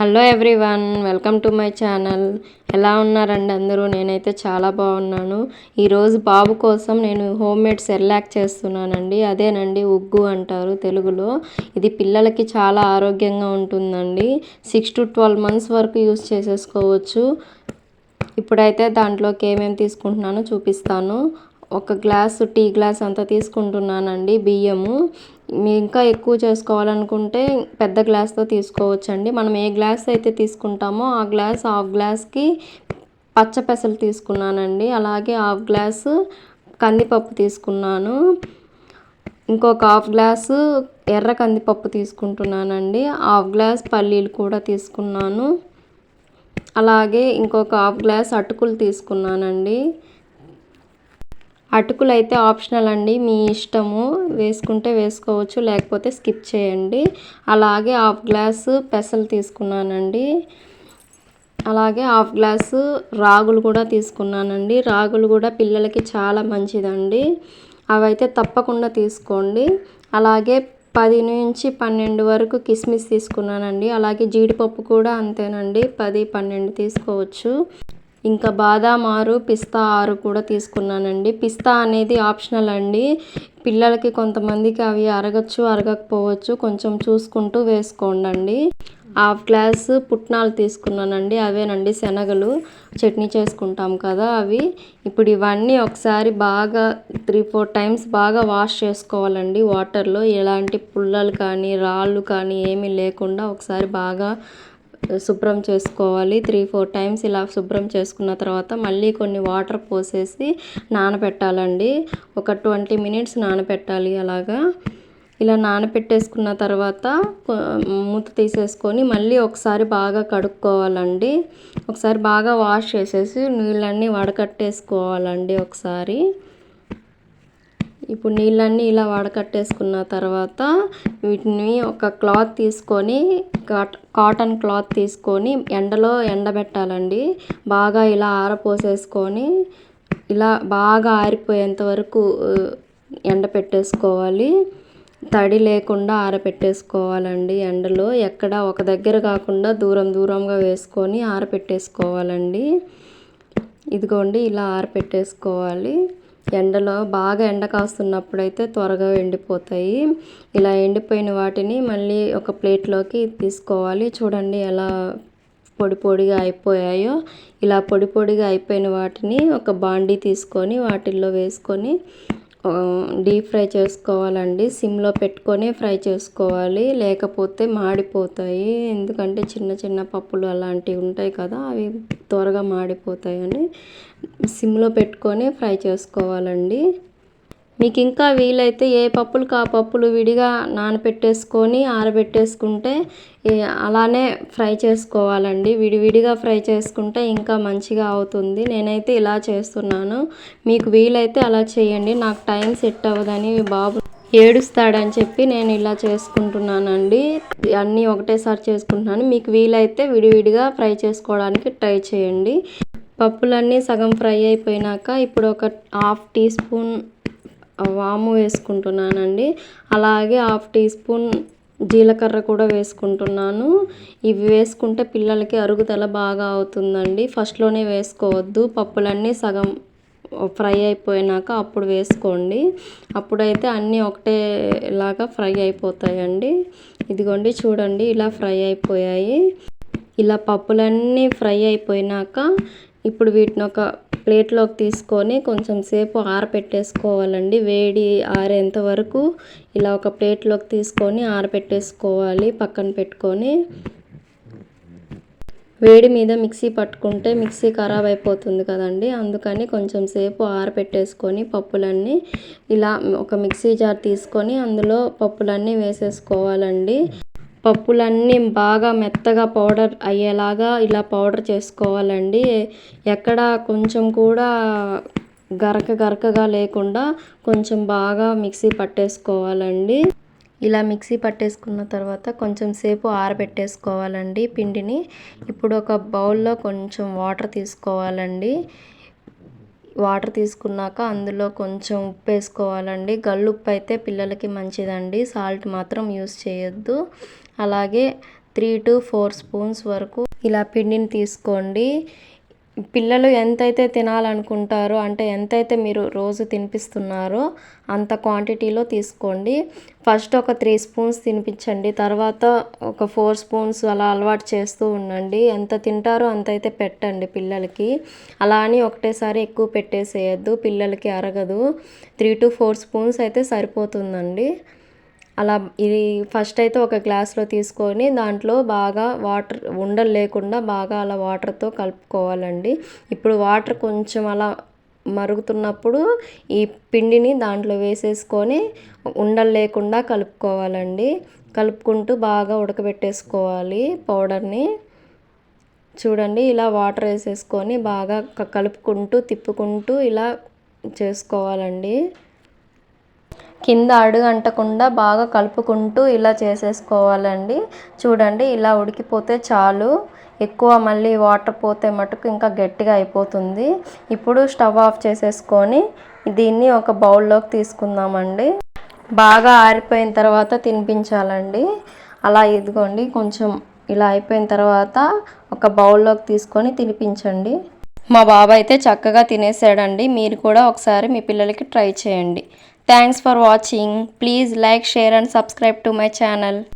Hello everyone welcome to my channel ఎలా ఉన్నారండి అందరూ నేనైతే చాలా బాగున్నాను ఈరోజు బాబు కోసం నేను హోమ్ మేడ్ సెర్లాక్ చేస్తున్నానండి అదేనండి ఉగ్గు అంటారు తెలుగులో ఇది పిల్లలకి చాలా ఆరోగ్యంగా ఉంటుందండి సిక్స్ టు ట్వెల్వ్ మంత్స్ వరకు యూస్ చేసేసుకోవచ్చు ఇప్పుడైతే దాంట్లోకి ఏమేమి తీసుకుంటున్నానో చూపిస్తాను ఒక గ్లాసు టీ గ్లాస్ అంత తీసుకుంటున్నానండి బియ్యము ఇంకా ఎక్కువ చేసుకోవాలనుకుంటే పెద్ద గ్లాస్తో తీసుకోవచ్చండి మనం ఏ గ్లాస్ అయితే తీసుకుంటామో ఆ గ్లాస్ హాఫ్ గ్లాస్కి పచ్చపెసలు తీసుకున్నానండి అలాగే హాఫ్ గ్లాసు కందిపప్పు తీసుకున్నాను ఇంకొక హాఫ్ గ్లాసు ఎర్ర కందిపప్పు తీసుకుంటున్నానండి హాఫ్ గ్లాస్ పల్లీలు కూడా తీసుకున్నాను అలాగే ఇంకొక హాఫ్ గ్లాస్ అటుకులు తీసుకున్నానండి అటుకులు అయితే ఆప్షనల్ అండి మీ ఇష్టము వేసుకుంటే వేసుకోవచ్చు లేకపోతే స్కిప్ చేయండి అలాగే హాఫ్ గ్లాసు పెసలు తీసుకున్నానండి అలాగే హాఫ్ గ్లాసు రాగులు కూడా తీసుకున్నానండి రాగులు కూడా పిల్లలకి చాలా మంచిదండి అవైతే తప్పకుండా తీసుకోండి అలాగే పది నుంచి పన్నెండు వరకు కిస్మిస్ తీసుకున్నానండి అలాగే జీడిపప్పు కూడా అంతేనండి పది పన్నెండు తీసుకోవచ్చు ఇంకా బాదాం ఆరు పిస్తా ఆరు కూడా తీసుకున్నానండి పిస్తా అనేది ఆప్షనల్ అండి పిల్లలకి కొంతమందికి అవి అరగచ్చు అరగకపోవచ్చు కొంచెం చూసుకుంటూ వేసుకోండి హాఫ్ గ్లాస్ పుట్నాలు తీసుకున్నానండి అవేనండి శనగలు చట్నీ చేసుకుంటాం కదా అవి ఇప్పుడు ఇవన్నీ ఒకసారి బాగా త్రీ ఫోర్ టైమ్స్ బాగా వాష్ చేసుకోవాలండి వాటర్లో ఎలాంటి పుల్లలు కానీ రాళ్ళు కానీ ఏమీ లేకుండా ఒకసారి బాగా శుభ్రం చేసుకోవాలి త్రీ ఫోర్ టైమ్స్ ఇలా శుభ్రం చేసుకున్న తర్వాత మళ్ళీ కొన్ని వాటర్ పోసేసి నానబెట్టాలండి ఒక ట్వంటీ మినిట్స్ నానబెట్టాలి అలాగా ఇలా నానబెట్టేసుకున్న తర్వాత మూత తీసేసుకొని మళ్ళీ ఒకసారి బాగా కడుక్కోవాలండి ఒకసారి బాగా వాష్ చేసేసి నీళ్ళన్నీ వడకట్టేసుకోవాలండి ఒకసారి ఇప్పుడు నీళ్ళన్నీ ఇలా వడకట్టేసుకున్న తర్వాత వీటిని ఒక క్లాత్ తీసుకొని కాటన్ క్లాత్ తీసుకొని ఎండలో ఎండబెట్టాలండి బాగా ఇలా ఆరపోసేసుకొని ఇలా బాగా ఆరిపోయేంత వరకు ఎండ పెట్టేసుకోవాలి తడి లేకుండా ఆరపెట్టేసుకోవాలండి ఎండలో ఎక్కడ ఒక దగ్గర కాకుండా దూరం దూరంగా వేసుకొని ఆరపెట్టేసుకోవాలండి ఇదిగోండి ఇలా ఆరపెట్టేసుకోవాలి ఎండలో బాగా ఎండ కాస్తున్నప్పుడైతే త్వరగా ఎండిపోతాయి ఇలా ఎండిపోయిన వాటిని మళ్ళీ ఒక ప్లేట్లోకి తీసుకోవాలి చూడండి ఎలా పొడి పొడిగా అయిపోయాయో ఇలా పొడి పొడిగా అయిపోయిన వాటిని ఒక బాండీ తీసుకొని వాటిల్లో వేసుకొని డీప్ ఫ్రై చేసుకోవాలండి సిమ్లో పెట్టుకొని ఫ్రై చేసుకోవాలి లేకపోతే మాడిపోతాయి ఎందుకంటే చిన్న చిన్న పప్పులు అలాంటివి ఉంటాయి కదా అవి త్వరగా మాడిపోతాయని సిమ్లో పెట్టుకొని ఫ్రై చేసుకోవాలండి మీకు ఇంకా వీలైతే ఏ పప్పులు కా పప్పులు విడిగా నానబెట్టేసుకొని ఆరబెట్టేసుకుంటే అలానే ఫ్రై చేసుకోవాలండి విడివిడిగా ఫ్రై చేసుకుంటే ఇంకా మంచిగా అవుతుంది నేనైతే ఇలా చేస్తున్నాను మీకు వీలైతే అలా చేయండి నాకు టైం సెట్ అవ్వదని బాబు ఏడుస్తాడని చెప్పి నేను ఇలా చేసుకుంటున్నానండి అన్నీ ఒకటేసారి చేసుకుంటున్నాను మీకు వీలైతే విడివిడిగా ఫ్రై చేసుకోవడానికి ట్రై చేయండి పప్పులన్నీ సగం ఫ్రై అయిపోయినాక ఇప్పుడు ఒక హాఫ్ టీ స్పూన్ వాము వేసుకుంటున్నానండి అలాగే హాఫ్ టీ స్పూన్ జీలకర్ర కూడా వేసుకుంటున్నాను ఇవి వేసుకుంటే పిల్లలకి అరుగుదల బాగా అవుతుందండి ఫస్ట్లోనే వేసుకోవద్దు పప్పులన్నీ సగం ఫ్రై అయిపోయినాక అప్పుడు వేసుకోండి అప్పుడైతే అన్నీ ఒకటేలాగా ఫ్రై అయిపోతాయండి ఇదిగోండి చూడండి ఇలా ఫ్రై అయిపోయాయి ఇలా పప్పులన్నీ ఫ్రై అయిపోయినాక ఇప్పుడు వీటిని ఒక ప్లేట్లోకి తీసుకొని కొంచెం సేపు ఆరపెట్టేసుకోవాలండి వేడి ఆరేంత వరకు ఇలా ఒక ప్లేట్లోకి తీసుకొని ఆరపెట్టేసుకోవాలి పక్కన పెట్టుకొని వేడి మీద మిక్సీ పట్టుకుంటే మిక్సీ ఖరాబ్ అయిపోతుంది కదండి అందుకని కొంచెం సేపు ఆరపెట్టేసుకొని పప్పులన్నీ ఇలా ఒక మిక్సీ జార్ తీసుకొని అందులో పప్పులన్నీ వేసేసుకోవాలండి పప్పులన్నీ బాగా మెత్తగా పౌడర్ అయ్యేలాగా ఇలా పౌడర్ చేసుకోవాలండి ఎక్కడ కొంచెం కూడా గరక గరకగా లేకుండా కొంచెం బాగా మిక్సీ పట్టేసుకోవాలండి ఇలా మిక్సీ పట్టేసుకున్న తర్వాత కొంచెం సేపు ఆరబెట్టేసుకోవాలండి పిండిని ఇప్పుడు ఒక బౌల్లో కొంచెం వాటర్ తీసుకోవాలండి వాటర్ తీసుకున్నాక అందులో కొంచెం ఉప్పు వేసుకోవాలండి ఉప్పు అయితే పిల్లలకి మంచిదండి సాల్ట్ మాత్రం యూస్ చేయొద్దు అలాగే త్రీ టు ఫోర్ స్పూన్స్ వరకు ఇలా పిండిని తీసుకోండి పిల్లలు ఎంతైతే తినాలనుకుంటారో అంటే ఎంతైతే మీరు రోజు తినిపిస్తున్నారో అంత క్వాంటిటీలో తీసుకోండి ఫస్ట్ ఒక త్రీ స్పూన్స్ తినిపించండి తర్వాత ఒక ఫోర్ స్పూన్స్ అలా అలవాటు చేస్తూ ఉండండి ఎంత తింటారో అంతైతే పెట్టండి పిల్లలకి అలా అని ఒకటేసారి ఎక్కువ పెట్టేసేయద్దు పిల్లలకి అరగదు త్రీ టు ఫోర్ స్పూన్స్ అయితే సరిపోతుందండి అలా ఇది ఫస్ట్ అయితే ఒక గ్లాస్లో తీసుకొని దాంట్లో బాగా వాటర్ ఉండలు లేకుండా బాగా అలా వాటర్తో కలుపుకోవాలండి ఇప్పుడు వాటర్ కొంచెం అలా మరుగుతున్నప్పుడు ఈ పిండిని దాంట్లో వేసేసుకొని ఉండలు లేకుండా కలుపుకోవాలండి కలుపుకుంటూ బాగా ఉడకబెట్టేసుకోవాలి పౌడర్ని చూడండి ఇలా వాటర్ వేసేసుకొని బాగా కలుపుకుంటూ తిప్పుకుంటూ ఇలా చేసుకోవాలండి కింద అడుగు అంటకుండా బాగా కలుపుకుంటూ ఇలా చేసేసుకోవాలండి చూడండి ఇలా ఉడికిపోతే చాలు ఎక్కువ మళ్ళీ వాటర్ పోతే మటుకు ఇంకా గట్టిగా అయిపోతుంది ఇప్పుడు స్టవ్ ఆఫ్ చేసేసుకొని దీన్ని ఒక బౌల్లోకి తీసుకుందామండి బాగా ఆరిపోయిన తర్వాత తినిపించాలండి అలా ఇదిగోండి కొంచెం ఇలా అయిపోయిన తర్వాత ఒక బౌల్లోకి తీసుకొని తినిపించండి మా బాబు అయితే చక్కగా తినేసాడండి మీరు కూడా ఒకసారి మీ పిల్లలకి ట్రై చేయండి Thanks for watching. Please like, share and subscribe to my channel.